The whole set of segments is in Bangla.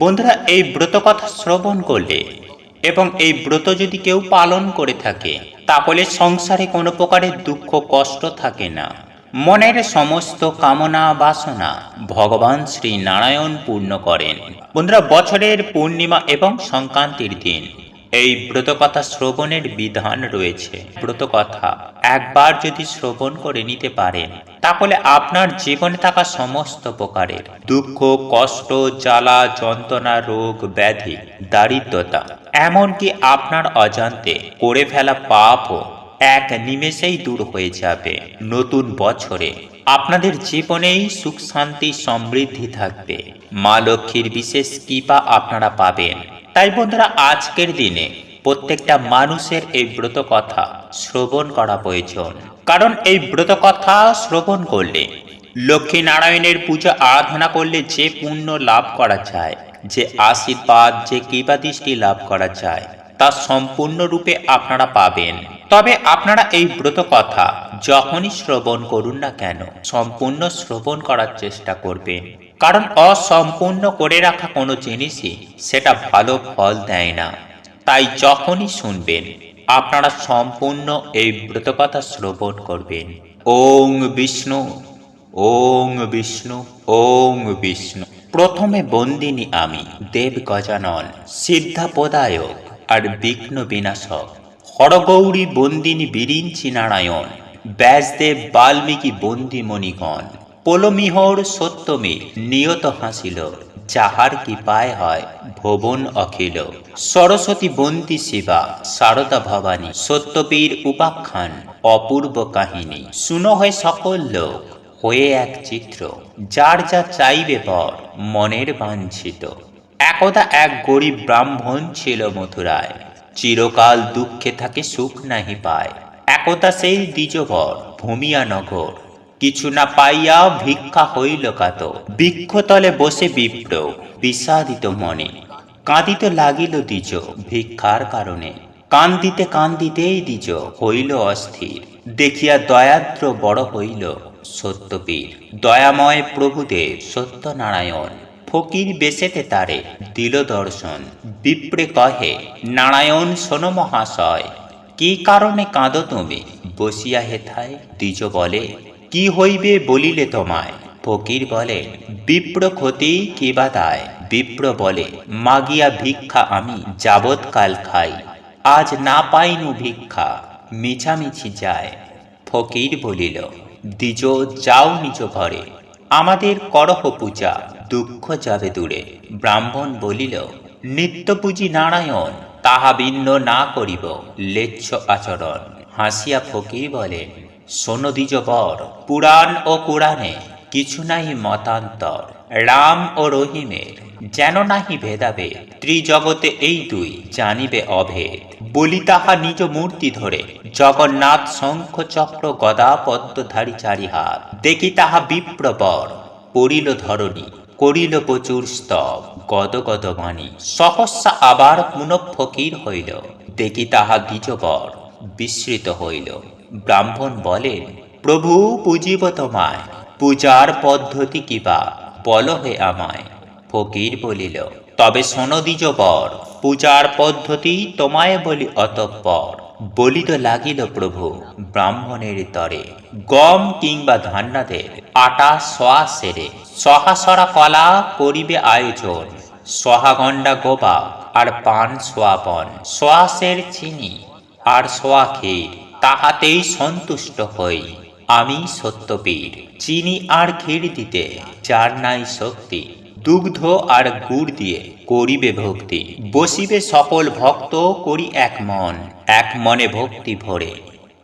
বন্ধুরা, এই ব্রত কথা শ্রবণ করলে এবং এই ব্রত যদি কেউ পালন করে থাকে, তাহলে সংসারে কোনো প্রকারের দুঃখ, কষ্ট থাকে না। মনের সমস্ত কামনা, বাসনা ভগবান শ্রী নারায়ণ পূর্ণ করেন। বন্ধুরা, বছরের পূর্ণিমা এবং সংক্রান্তির দিন এই ব্রতকথা শ্রবণের বিধান রয়েছে। ব্রতকথা, একবার যদি শ্রবণ করে নিতে পারেন, তাহলে আপনার জীবনে থাকা সমস্ত প্রকারের দুঃখ, কষ্ট, জ্বালা, যন্ত্রণা, রোগ, ব্যাধি, দারিদ্রতা, এমনকি আপনার অজান্তে করে ফেলা পাপও এক নিমেষেই দূর হয়ে যাবে। নতুন বছরে আপনাদের জীবনেই সুখ শান্তি সমৃদ্ধি থাকবে। মা লক্ষ্মীর বিশেষ কৃপা আপনারা পাবেন। তাই বন্ধুরা, আজকের দিনে প্রত্যেকটা মানুষের এই ব্রত কথা শ্রবণ করা প্রয়োজন। কারণ এই ব্রত কথা শ্রবণ করলে লক্ষ্মী নারায়ণের পূজা আরাধনা করলে যে পুণ্য লাভ করা যায়, যে আশীর্বাদ, যে কৃপা দৃষ্টি লাভ করা যায়, তা সম্পূর্ণরূপে আপনারা পাবেন। তবে আপনারা এই ব্রত কথা যখনই শ্রবণ করুন না কেন, সম্পূর্ণ শ্রবণ করার চেষ্টা করবেন। কারণ অসম্পূর্ণ করে রাখা কোনো জিনিসই সেটা ভালো ফল দেয় না। তাই যখনই শুনবেন, আপনারা সম্পূর্ণ এই ব্রতকথা শ্রবণ করবেন। ওং বিষ্ণু ওং বিষ্ণু ওং বিষ্ণু। প্রথমে বন্দিনী আমি, দেব গজানন, সিদ্ধাপদায়ক আর বিঘ্ন বিনাশক। হরগৌরী বন্দিনী বিরিঞ্চি নারায়ণ, ব্যাসদেব বাল্মীকি বন্দি মণিগণ পোলমিহর সত্যমীর নিয়ত হাসিল, যাহার কি পায় হয় ভুবন অখিল। সরস্বতী বন্দি শিবা, সারদা ভবানী, সত্যপীর উপাখ্যান, অপূর্ব কাহিনী। শুনো হয় সকল লোক, হয়ে এক চিত্র, যার যা চাইবে পর মনের বাঞ্ছিত একদা এক গরিব ব্রাহ্মণ ছিল মথুরায়, চিরকাল দুঃখে থাকে সুখ নাহি পায়। একতা সেই দ্বিজভর ভূমিয়া নগর কিছু না পাইয়া ভিক্ষা হইল কাত। বৃক্ষতলে বসে বিপ্র, বিষাদিত মনে। কাঁদিতে লাগিল দ্বিজ, ভিক্ষার কারণে। কান্দিতে কান্দিতেই দ্বিজ হইল অস্থির। দেখিয়া দয়াদ্র বড় হইল সত্যবীর। দয়াময় প্রভুদেব সত্যনারায়ণ, ফকির বেসেতে তারে দিল দর্শন। বিপ্রে কহে, নারায়ণ, শোনো মহাশয়, কি কারণে কাঁদো তুমি? বসিয়া হেথায় দ্বিজ বলে কি হইবে বলিলে তোমায়? ফকির বলে, বিপ্র ক্ষতি কি বা দায়? বিপ্র বলে, মাগিয়া ভিক্ষা আমি যাবৎকাল খাই, আজ না পাইনু ভিক্ষা, মিছামিছি যায়। ফকির বলিল, দ্বিজ যাও নিজ ঘরে, আমাদের করহ পূজা, দুঃখ যাবে দূরে। ব্রাহ্মণ বলিল নিত্য পূজি নারায়ণ, তাহা ভিন্ন না করিব, লেচ্ছ আচরণ। হাসিয়া ফকির বলেন শোনো দ্বিজ বর পুরাণ ও পুরাণে কিছু নাহি মতান্তর, রাম ও রহিমের, যেন নাহি ভেদাবে ত্রিজগতে এই দুই জানিবে অভেদ। বলি তাহা নিজ মূর্তি ধরে, জগন্নাথ শঙ্খ চক্র গদা পদ্মধারী চারি হাত দেখি তাহা বিপ্রবর, পড়িল ধরণী, করিল প্রচুর স্তব, গদ গদ বাণী। সহস্যা আবার পুনঃ ফকির হইল, দেখি তাহা দ্বিজবর বিস্মৃত হইল। ব্রাহ্মণ বলেন প্রভু, পুজিব তোমায়, পূজার পদ্ধতি কিবা বল হে আমায়। ফকির বলিল, তবে শোনো দ্বিজ বর পূজার পদ্ধতি তোমায় বলি অতঃপর। বলিত লাগিল প্রভু ব্রাহ্মণের তরে। গম কিংবা ধান্নাদের আটা সোয়া সেরে, সহাসরা কলা করিবে আয়োজন। সহাগণ্ডা গোবা আর পান সোয়াপন সোয়াশের চিনি আর সোয়া ক্ষীর। তাহাতেই সন্তুষ্ট হই। আমি সত্যবীর। চিনি আর ক্ষীর দিতে, যার নাই শক্তি, দুগ্ধ আর গুড় দিয়ে করিবে ভক্তি। বসিবে সকল ভক্ত করি এক মন, এক মনে ভক্তি ভরে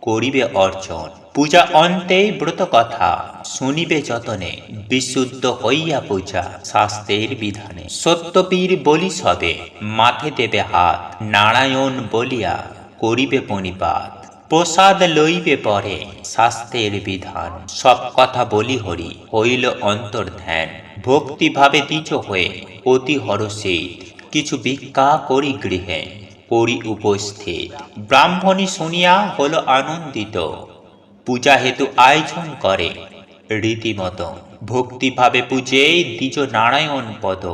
করিবে অর্জন। পূজা অন্তেই ব্রত কথা, শুনিবে যতনে, বিশুদ্ধ হইয়া পূজা শাস্ত্রের বিধানে। সত্যপীর বলি সবে, মাথে দেবে হাত, নারায়ণ বলিয়া করিবে পণিপাত। প্রসাদ লইবে পরে শাস্ত্রের বিধান। সব কথা বলি হরি, হইল অন্তর ধ্যান ভক্তিভাবে দ্বিজ হয়ে অতি হরষিত কিছু ভিক্ষা করি গৃহে, করি উপস্থিত। ব্রাহ্মণী শুনিয়া হল আনন্দিত। পূজা হেতু আয়োজন করে রীতিমতো। ভক্তিভাবে পূজে দ্বিজ নারায়ণ পদ।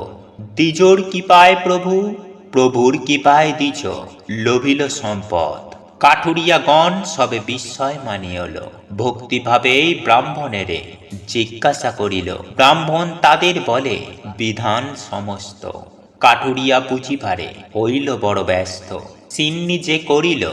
দ্বিজোর কি পায় প্রভু, প্রভুর কি পায় দ্বিজ, লোভিল সম্পদ। কাঠুরিয়াগণ সবে বিস্ময় মানিয়ল ভক্তিভাবে ব্রাহ্মণেরে জিজ্ঞাসা করিল, ব্রাহ্মণ তাদের বলে, বিধান সমস্ত। কাঠুরিয়া বুঝিবারে হইল বড় ব্যস্ত। সিন্নি যে করিল,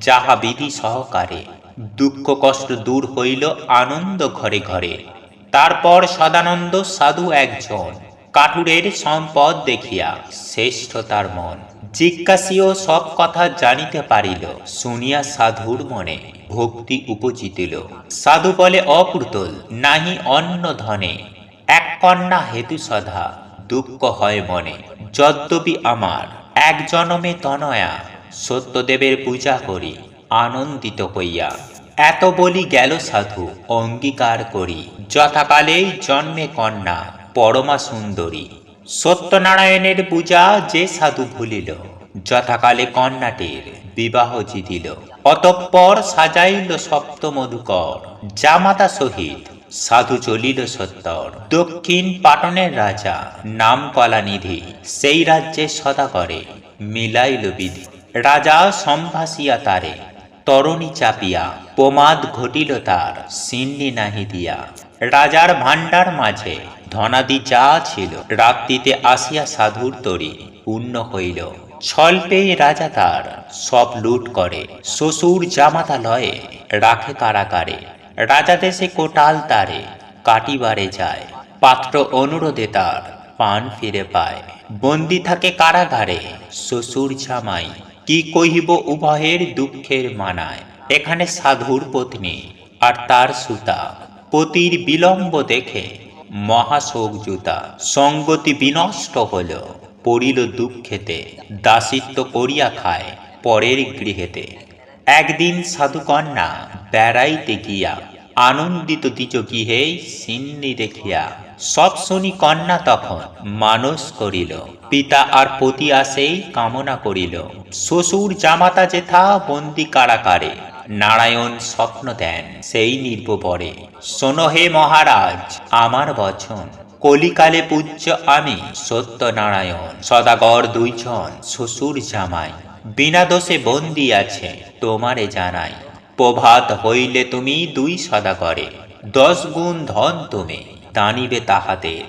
যাহা বিধি সহকারে, দুঃখ কষ্ট দূর হইল আনন্দ ঘরে ঘরে। তারপর সদানন্দ সাধু একজন, কাঠুরের সম্পদ দেখিয়া শ্রেষ্ঠ তার মন। জিজ্ঞাসীয় সব কথা জানিতে পারিল, শুনিয়া সাধুর মনে ভক্তি উপজিতিল। সাধু বলে অপুতল নাহি অন্য ধনে, এক কন্যা হেতু সধা, দুঃখ হয় মনে, যদ্যপি আমার, এক জনমে তনয়া, সত্যদেবের পূজা করি, আনন্দিত হইয়া। এত বলি গেল সাধু, অঙ্গীকার করি, যথাকালেই জন্মে কন্যা, পরমা সুন্দরী সত্যনারায়ণের পূজা যে সাধু ভুলিল, যথাকালে কন্যাটির বিবাহ জিতিল। অতঃপর সাজাইল সপ্ত মধুকর জামাতা সহিত সাধু চলিল সত্তর। দক্ষিণ পাটনের রাজা নাম কলানিধি সেই রাজ্যে সদা করে মিলাইল বিধি। রাজা সম্ভাসিয়া তারে তরণী চাপিয়া, প্রমাদ ঘটিল তার, সিন্নি নাহি দিয়া। রাজার ভাণ্ডার মাঝে ধনাদি যা ছিল রাত্রিতে আসিয়া সাধুর তরি পূর্ণ হইল। ছল পেয়ে রাজা তার সব লুট করে, শ্বশুর জামাতা লয়ে রাখে কারাকারে রাজা দেশে কোটাল তারে কাটিবারে যায়, পাত্র অনুরোধে তার পান ফিরে পায়। বন্দি থাকে কারাগারে, শ্বশুর জামাই কি কহিব উভয়ের দুঃখের মানায়? এখানে সাধুর পত্নী আর তার সুতা। পতির বিলম্ব দেখে মহাশোক জুতা। সঙ্গতি বিনষ্ট হল, পড়িল দুঃখেতে। দাসিত্ব করিয়া খায় পরের গৃহেতে। একদিন সাধুকন্যা বেড়াইতে গিয়া আনন্দিত দিচ গৃহে সিন্নি দেখিয়া সব শুনি কন্যা তখন। মানস করিল, পিতা আর পতি আসেই কামনা করিল। শ্বশুর জামাতা যেথা, বন্দি কারাকারে নারায়ণ স্বপ্ন দেন সেই নির্ভরে শোনো মহারাজ, আমার বচন। কলিকালে পূজ্য আমি সত্যনারায়ণ, সদাগর দুইজন শ্বশুর জামাই। বিনা দোষে বন্দি আছে, তোমারে জানাই। প্রভাত হইলে তুমি দুই সদাগরে। দশ গুণ ধন তুমি। দানিবে তাহাদের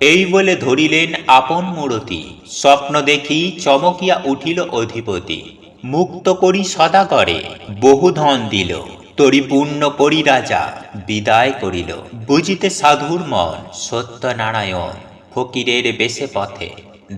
এই বলে ধরিলেন আপন মূরতি। স্বপ্ন দেখি চমকিয়া উঠিল অধিপতি। মুক্ত করি সদাগরে, বহু ধন দিল তরিপূর্ণ করি রাজা, বিদায় করিল। বুঝিতে সাধুর মন, সত্যনারায়ণ, ফকিরের বেশে পথে,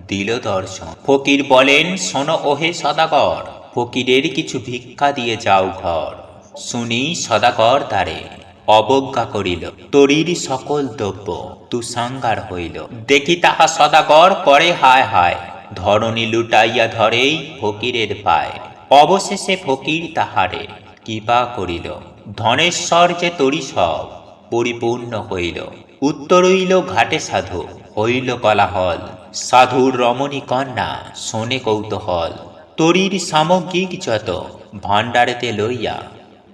দিল দর্শন। ফকির বলেন, শোনো ওহে সদাগর, ফকিরের কিছু ভিক্ষা দিয়ে যাও ঘর। শুনি সদাগর দ্বারে। অবজ্ঞা করিল। তরির সকল দ্রব্য তুসাঙ্গার হইল। দেখি তাহা সদাগর করে হায় হায়। ধরণী লুটাইয়া ধরেই ফকিরের পায়। অবশেষে ফকির তাহারে কৃপা করিল। ধনেশ্বর যে তরি সব পরিপূর্ণ হইল। উত্তরইল ঘাটে সাধু, হইল কলাহল। সাধুর রমণী কন্যা, শোনে কৌতূহল। তরির সামগ্রিক যত ভাণ্ডারেতে লইয়া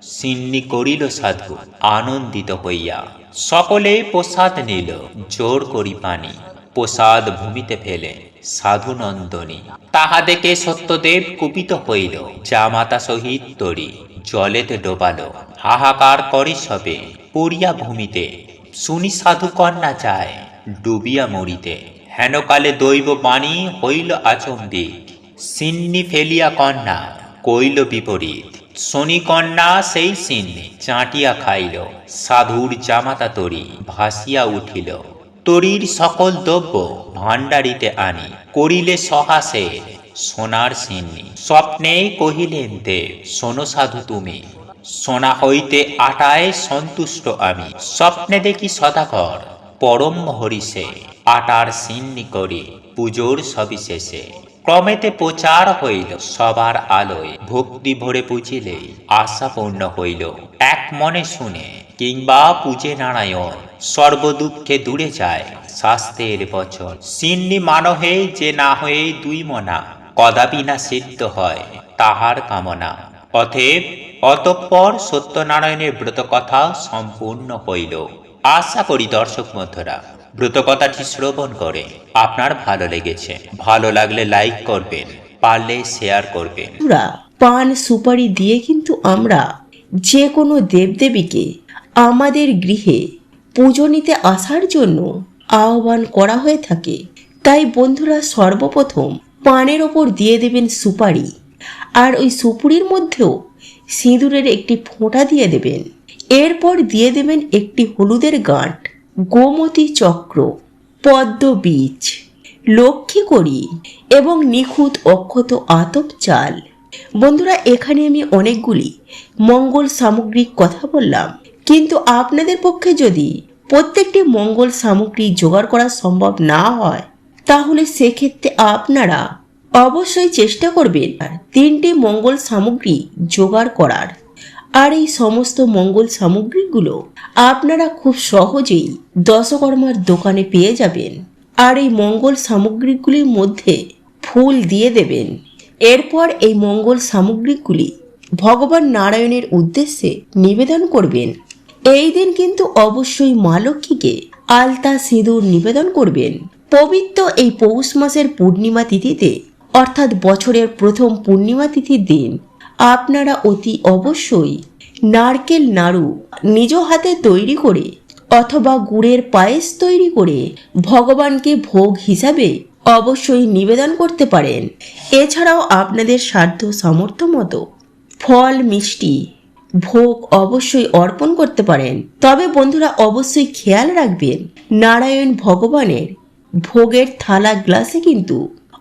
সিন্নি করিল সাধু, আনন্দিত হইয়া। সকলে প্রসাদ নিল, জোর করি পানি। প্রসাদ ভূমিতে ফেলে সাধু নন্দনী তাহা দেখে সত্যদেব কুপিত হইল, জামাতা সহিত তরি, জলেতে ডোবালো। হাহাকার করে সবে, পড়িয়া ভূমিতে। শুনি সাধু কন্যা যায়, ডুবিয়া মরিতে। হেনকালে দৈব বাণী হইল আচম্বিক। সিন্নি ফেলিয়া কন্যা, কইল বিপরীত। শনি কন্যা সেই সিন্নি চাটিয়া খাইল, সাধুর জামাতা তরি ভাসিয়া উঠিল। তরির সকল দ্রব্য ভাণ্ডারিতে আনি, করিলে সহাসে সোনার সিন্নি স্বপ্নে কহিলেন দেব, শোনো সাধু তুমি, সোনা হইতে আটায় সন্তুষ্ট আমি। স্বপ্নে দেখি সদাকর পরম হরিষে আটার সিন্নি করি, পুজোর সবিশেষে। ক্রমেতে প্রচার হইল, সবার আলোয় ভক্তি ভরে পুজিলেই আশা পূর্ণ হইল। এক মনে শুনে, কিংবা পূজে নারায়ণ, সর্বদুঃখে দূরে যায়, শাস্ত্রের বচন। সিন্নি মানহে যে না হয়ে দুই মনা, কদাপি না সিদ্ধ হয় তাহার কামনা। অতএব, অতঃপর সত্যনারায়ণের ব্রত কথা সম্পূর্ণ হইল। আশা করি দর্শক মধ্যরা ব্রত কথাটি শ্রবণ করে। আপনার ভালো লেগেছে। ভালো লাগলে লাইক করবেন, পারলে শেয়ার করবেন। পান সুপারি দিয়ে কিন্তু আমরা যে কোনো দেবদেবীকে আমাদের গৃহে পুজো নিতে আসার জন্য আহ্বান করা হয়ে থাকে। তাই বন্ধুরা সর্বপ্রথম পানের ওপর দিয়ে দেবেন সুপারি আর ওই সুপুরির মধ্যেও সিঁদুরের একটি ফোঁটা দিয়ে দেবেন। এরপর দিয়ে দেবেন একটি হলুদের গাঁট। গোমতী চক্র, পদ্ম বীজ, লক্ষ্মী করি এবং নিখুঁত অক্ষত আতপ চাল। বন্ধুরা, এখানে আমি অনেকগুলি মঙ্গল সামগ্রিক কথা বললাম। কিন্তু আপনাদের পক্ষে যদি প্রত্যেকটি মঙ্গল সামগ্রী জোগাড় করা সম্ভব না হয়, তাহলে সেক্ষেত্রে আপনারা অবশ্যই চেষ্টা করবেন তিনটি মঙ্গল সামগ্রী জোগাড় করার। আর এই সমস্ত মঙ্গল সামগ্রীগুলো আপনারা খুব সহজেই দশকর্মার দোকানে পেয়ে যাবেন। আর এই মঙ্গল সামগ্রীগুলির মধ্যে ফুল দিয়ে দেবেন। এরপর এই মঙ্গল সামগ্রীগুলি ভগবান নারায়ণের উদ্দেশ্যে নিবেদন করবেন। এই দিন কিন্তু অবশ্যই মা লক্ষ্মীকে আলতা সিঁদুর নিবেদন করবেন। পবিত্র এই পৌষ মাসের পূর্ণিমা তিথিতে, অর্থাৎ বছরের প্রথম পূর্ণিমা তিথির দিন আপনারা অতি অবশ্যই নারকেল নাড়ু নিজ হাতে তৈরি করে অথবা গুড়ের পায়েস তৈরি করে ভগবানকে ভোগ হিসাবে অবশ্যই নিবেদন করতে পারেন। এছাড়াও আপনাদের সাধ্য সামর্থ্য মতো ফল, মিষ্টি ভোগ অবশ্যই অর্পণ করতে পারেন। তবে বন্ধুরা অবশ্যই খেয়াল রাখবেন, নারায়ণ ভগবানের ভোগের থালা গ্লাসে কিন্তু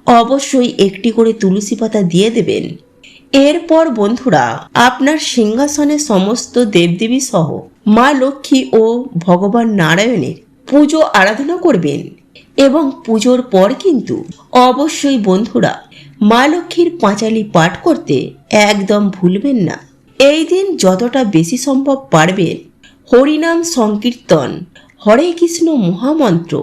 অবশ্যই একটি করে তুলসী পাতা দিয়ে দেবেন। এরপর বন্ধুরা, আপনার সিংহাসনে সমস্ত দেবদেবী সহ মা লক্ষ্মী ও ভগবান নারায়ণের পুজো আরাধনা করবেন। এবং পুজোর পর কিন্তু অবশ্যই বন্ধুরা, মা লক্ষ্মীর পাঁচালি পাঠ করতে একদম ভুলবেন না। এই দিন যতটা বেশি সম্ভব পারবেন। হরিনাম সংকীর্তন, হরে কৃষ্ণ মহামন্ত্র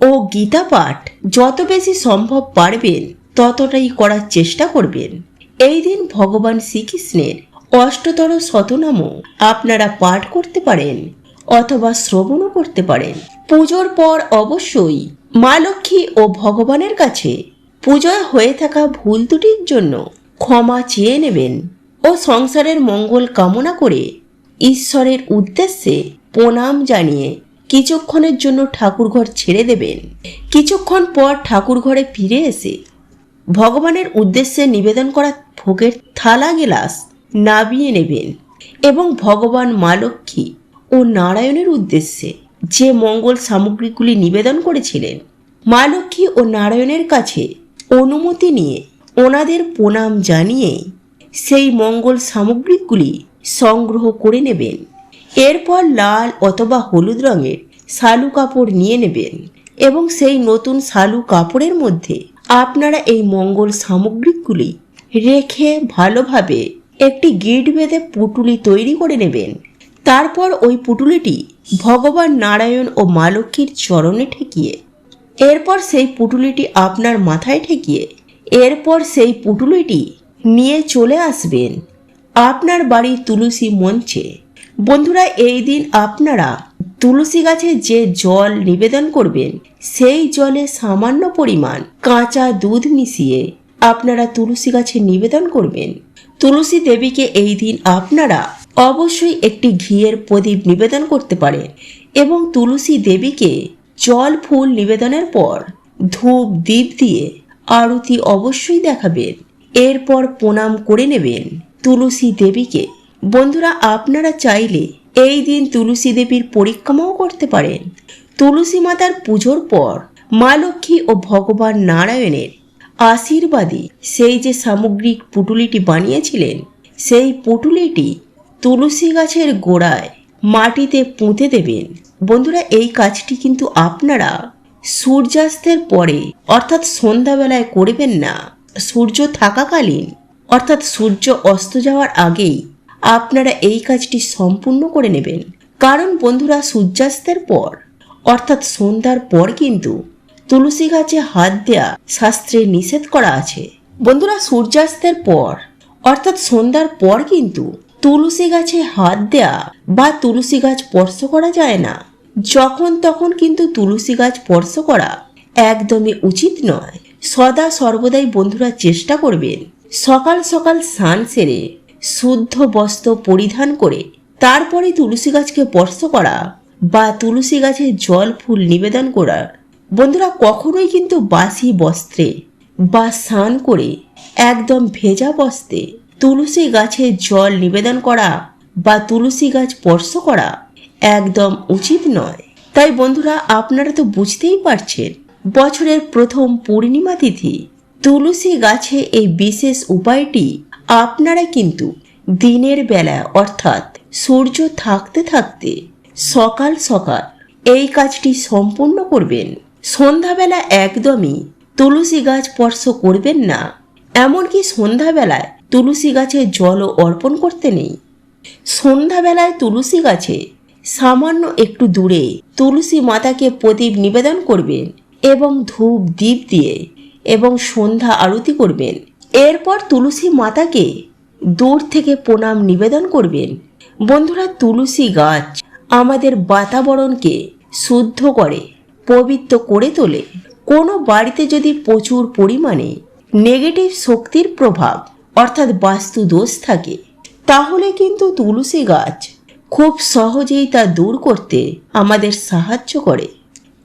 ও গীতা পাঠ যত বেশি সম্ভব পারবেন, ততটাই করার চেষ্টা করবেন। এই দিন ভগবান শ্রীকৃষ্ণের অষ্টতর শতনামও আপনারা পাঠ করতে পারেন অথবা শ্রবণও করতে পারেন। পুজোর পর অবশ্যই মা লক্ষ্মী ও ভগবানের কাছে পুজোয় হয়ে থাকা ভুল ত্রুটির জন্য ক্ষমা চেয়ে নেবেন ও সংসারের মঙ্গল কামনা করে ঈশ্বরের উদ্দেশ্যে প্রণাম জানিয়ে কিছুক্ষণের জন্য ঠাকুরঘর ছেড়ে দেবেন। কিছুক্ষণ পর ঠাকুরঘরে ফিরে এসে ভগবানের উদ্দেশ্যে নিবেদন করা ভোগের থালা গেলাস নাবিয়ে নেবেন এবং ভগবান মা লক্ষ্মী ও নারায়ণের উদ্দেশ্যে যে মঙ্গল সামগ্রীগুলি নিবেদন করেছিলেন, মা লক্ষ্মী ও নারায়ণের কাছে অনুমতি নিয়ে ওনাদের প্রণাম জানিয়ে সেই মঙ্গল সামগ্রীগুলি সংগ্রহ করে নেবেন। এরপর লাল অথবা হলুদ রঙের শালু কাপড় নিয়ে নেবেন এবং সেই নতুন শালু কাপড়ের মধ্যে আপনারা এই মঙ্গল সামগ্রীগুলি রেখে ভালোভাবে একটি গিট বেঁধে পুটুলি তৈরি করে নেবেন। তারপর ওই পুটুলিটি ভগবান নারায়ণ ও মা লক্ষ্মীর চরণে ঠেকিয়ে, এরপর সেই পুটুলিটি আপনার মাথায় ঠেকিয়ে, এরপর সেই পুটুলিটি নিয়ে চলে আসবেন আপনার বাড়ির তুলসী মঞ্চে। বন্ধুরা, এই দিন আপনারা তুলসী গাছে যে জল নিবেদন করবেন, সেই জলে সামান্য পরিমাণ কাঁচা দুধ মিশিয়ে আপনারা তুলসী গাছে নিবেদন করবেন। তুলসী দেবীকে এই দিন আপনারা অবশ্যই একটি ঘিয়ের প্রদীপ নিবেদন করতে পারেন এবং তুলসী দেবীকে জল ফুল নিবেদনের পর ধূপ দ্বীপ দিয়ে আরতি অবশ্যই দেখাবেন। এরপর প্রণাম করে নেবেন তুলসী দেবীকে। বন্ধুরা, আপনারা চাইলে এই দিন তুলসী দেবীর পরিক্রমাও করতে পারেন। তুলসী মাতার পুজোর পর মা লক্ষ্মী ও ভগবান নারায়ণের আশীর্বাদী সেই যে সামগ্রিক পুটুলিটি বানিয়েছিলেন, সেই পুটুলিটি তুলসী গাছের গোড়ায় মাটিতে পুঁতে দেবেন। বন্ধুরা, এই কাজটি কিন্তু আপনারা সূর্যাস্তের পরে, অর্থাৎ সন্ধ্যাবেলায় করবেন না। সূর্য থাকাকালীন, অর্থাৎ সূর্য অস্ত যাওয়ার আগেই আপনারা এই কাজটি সম্পূর্ণ করে নেবেন। কারণ বন্ধুরা, সূর্যাস্তের পর, অর্থাৎ সন্ধ্যার পর কিন্তু তুলসী গাছে হাত দেয়া শাস্ত্রে নিষেধ করা আছে। বন্ধুরা, সূর্যাস্তের পর, অর্থাৎ সন্ধ্যার পর কিন্তু তুলসী গাছে হাত দেয়া বা তুলসী গাছ স্পর্শ করা যায় না। যখন তখন কিন্তু তুলসী গাছ স্পর্শ করা একদমই উচিত নয়। সদা সর্বদাই বন্ধুরা চেষ্টা করবেন সকাল সকাল স্নান সেরে শুদ্ধ বস্ত্র পরিধান করে তারপরে তুলসী গাছকে স্পর্শ করা বা তুলসী গাছে জল, ফুল নিবেদন করা। বন্ধুরা, কখনোই কিন্তু বাসি বস্ত্রে বা স্নান করে একদম ভেজা বস্ত্রে তুলসী গাছে জল নিবেদন করা বা তুলসী গাছ স্পর্শ করা একদম উচিত নয়। তাই বন্ধুরা, আপনারা তো বুঝতেই পারছেন, বছরের প্রথম পূর্ণিমা তিথি, তুলসী গাছে এই বিশেষ উপায়টি আপনারা কিন্তু দিনের বেলা, অর্থাৎ সূর্য থাকতে থাকতে, সকাল সকাল এই কাজটি সম্পূর্ণ করবেন। সন্ধ্যাবেলা একদমই তুলসী গাছ স্পর্শ করবেন না। এমনকি সন্ধ্যাবেলায় তুলসী গাছে জলও অর্পণ করতে নেই। সন্ধ্যাবেলায় তুলসী গাছে সামান্য একটু দূরে তুলসী মাতাকে প্রদীপ নিবেদন করবেন এবং ধূপ দ্বীপ দিয়ে এবং সন্ধ্যা আরতি করবেন। এরপর তুলসী মাতাকে দূর থেকে প্রণাম নিবেদন করবেন। বন্ধুরা, তুলসী গাছ আমাদের বাতাবরণকে শুদ্ধ করে, পবিত্র করে তোলে। কোনো বাড়িতে যদি প্রচুর পরিমাণে নেগেটিভ শক্তির প্রভাব, অর্থাৎ বাস্তু দোষ থাকে, তাহলে কিন্তু তুলসী গাছ খুব সহজেই তা দূর করতে আমাদের সাহায্য করে।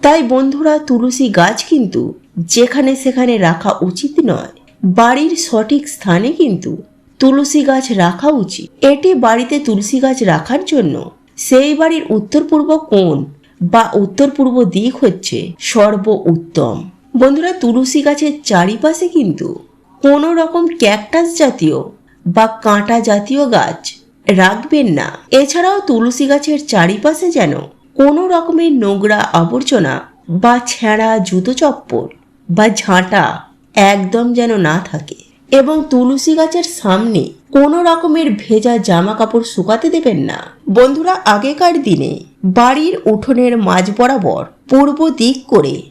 তাই বন্ধুরা, তুলসী গাছ কিন্তু যেখানে সেখানে রাখা উচিত নয়। বাড়ির সঠিক স্থানে কিন্তু তুলসী গাছ রাখা উচিত। এটি বাড়িতে তুলসী গাছ রাখার জন্য। সেই বাড়ির উত্তর পূর্ব কোণ বা উত্তর পূর্ব দিক হচ্ছে সর্ব উত্তম বন্ধুরা, তুলসী গাছের চারিপাশে কিন্তু কোনো রকম ক্যাকটাস জাতীয় বা কাঁটা জাতীয় গাছ রাখবেন না। এছাড়াও তুলসী গাছের চারিপাশে যেন কোনো রকমের নোংরা আবর্জনা বা ছেঁড়া জুতো চপ্পল বা ঝাঁটা একদম যেন না থাকে। এবং তুলসী গাছের সামনে কোনো রকমের ভেজা জামা কাপড় শুকাতে দেবেন না। বন্ধুরা, আগেকার দিনে বাড়ির উঠোনের মাঝ বরাবর পূর্ব দিক করে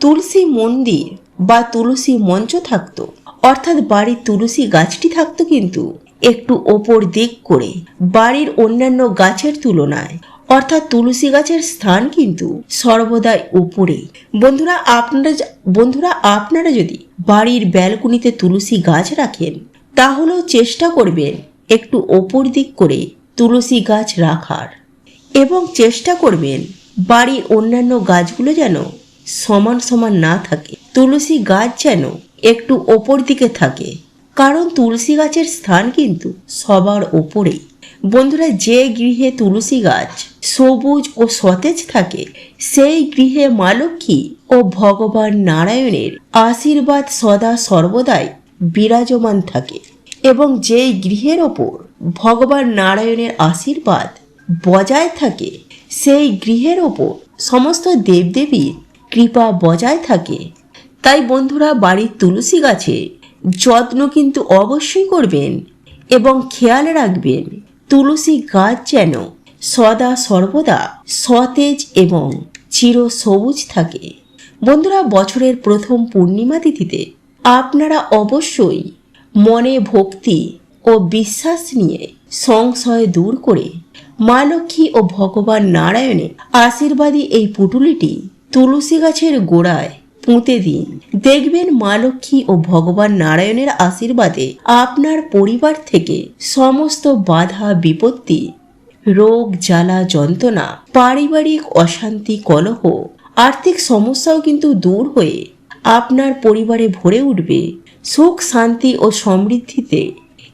তুলসী মন্দির বা তুলসী মঞ্চ থাকতো। অর্থাৎ বাড়ির তুলসী গাছটি থাকতো কিন্তু একটু ওপর দিক করে বাড়ির অন্যান্য গাছের তুলনায় অর্থাৎ তুলসী গাছের স্থান কিন্তু সর্বদাই উপরেই বন্ধুরা, আপনারা বন্ধুরা, আপনারা যদি বাড়ির ব্যালকনিতে তুলসী গাছ রাখেন, তাহলেও চেষ্টা করবেন একটু ওপর দিক করে তুলসী গাছ রাখার। এবং চেষ্টা করবেন বাড়ির অন্যান্য গাছগুলো যেন সমান সমান না থাকে। তুলসী গাছ যেন একটু ওপর দিকে থাকে। কারণ তুলসী গাছের স্থান কিন্তু সবার ওপরেই। বন্ধুরা, যে গৃহে তুলসী গাছ সবুজ ও সতেজ থাকে, সেই গৃহে মা ও ভগবান নারায়ণের আশীর্বাদ সদা সর্বদাই বিরাজমান থাকে এবং যেই গৃহের ওপর ভগবান নারায়ণের আশীর্বাদ বজায় থাকে, সেই গৃহের ওপর সমস্ত দেবদেবীর কৃপা বজায় থাকে। তাই বন্ধুরা, বাড়ির তুলসী গাছে যত্ন কিন্তু অবশ্যই করবেন এবং খেয়াল রাখবেন তুলসী গাছ যেন সদা সর্বদা সতেজ এবং চির সবুজ থাকে। বন্ধুরা, বছরের প্রথম পূর্ণিমা তিথিতে আপনারা অবশ্যই মনে ভক্তি ও বিশ্বাস নিয়ে সংশয় দূর করে মা লক্ষ্মী ও ভগবান নারায়ণের আশীর্বাদী এই পুটুলিটি তুলসী গাছের গোড়ায় পুঁতে দিন। দেখবেন মা লক্ষ্মী ও ভগবান নারায়ণের আশীর্বাদে আপনার পরিবার থেকে সমস্ত বাধা, বিপত্তি, রোগ, জ্বালা, যন্ত্রণা, পারিবারিক অশান্তি, কলহ, আর্থিক সমস্যাও কিন্তু দূর হয়ে আপনার পরিবারে ভরে উঠবে। সুখ, শান্তি ও সমৃদ্ধিতে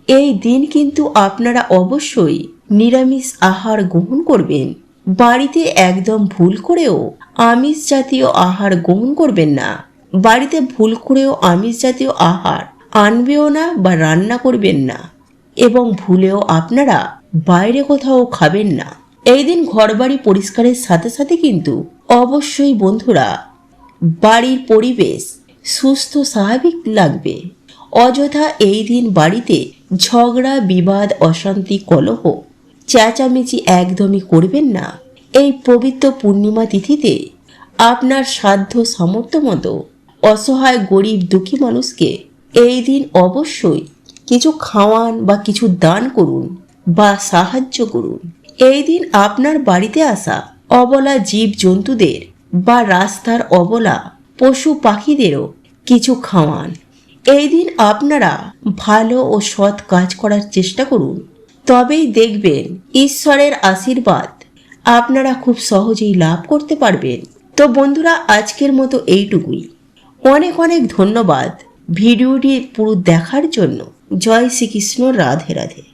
এই দিন কিন্তু আপনারা অবশ্যই নিরামিষ আহার গ্রহণ করবেন। বাড়িতে একদম ভুল করেও আমিষ জাতীয় আহার গ্রহণ করবেন না। বাড়িতে ভুল করেও আমিষ জাতীয় আহার আনবেও না বা রান্না করবেন না। এবং ভুলেও আপনারা বাইরে কোথাও খাবেন না। এই দিন ঘরবাড়ি পরিষ্কারের সাথে সাথে কিন্তু অবশ্যই বন্ধুরা বাড়ির পরিবেশ সুস্থ স্বাভাবিক লাগবে। অযথা এই দিন বাড়িতে ঝগড়া, বিবাদ, অশান্তি, কলহ চেঁচামেচি একদমই করবেন না। এই পবিত্র পূর্ণিমা তিথিতে আপনার সাধ্য সামর্থ্য মতো অসহায়, গরিব, দুঃখী মানুষকে এই দিন অবশ্যই কিছু খাওয়ান বা কিছু দান করুন বা সাহায্য করুন। এই দিন আপনার বাড়িতে আসা অবলা জীব জন্তুদের বা রাস্তার অবলা পশু পাখিদেরও কিছু খাওয়ান। এই দিন আপনারা ভালো ও সৎ কাজ করার চেষ্টা করুন। তবেই দেখবেন ঈশ্বরের আশীর্বাদ। আপনারা খুব সহজেই লাভ করতে পারবেন। তো বন্ধুরা, আজকের মতো এইটুকুই। অনেক অনেক ধন্যবাদ ভিডিওটি পুরো দেখার জন্য। জয় শ্রীকৃষ্ণ, রাধে রাধে।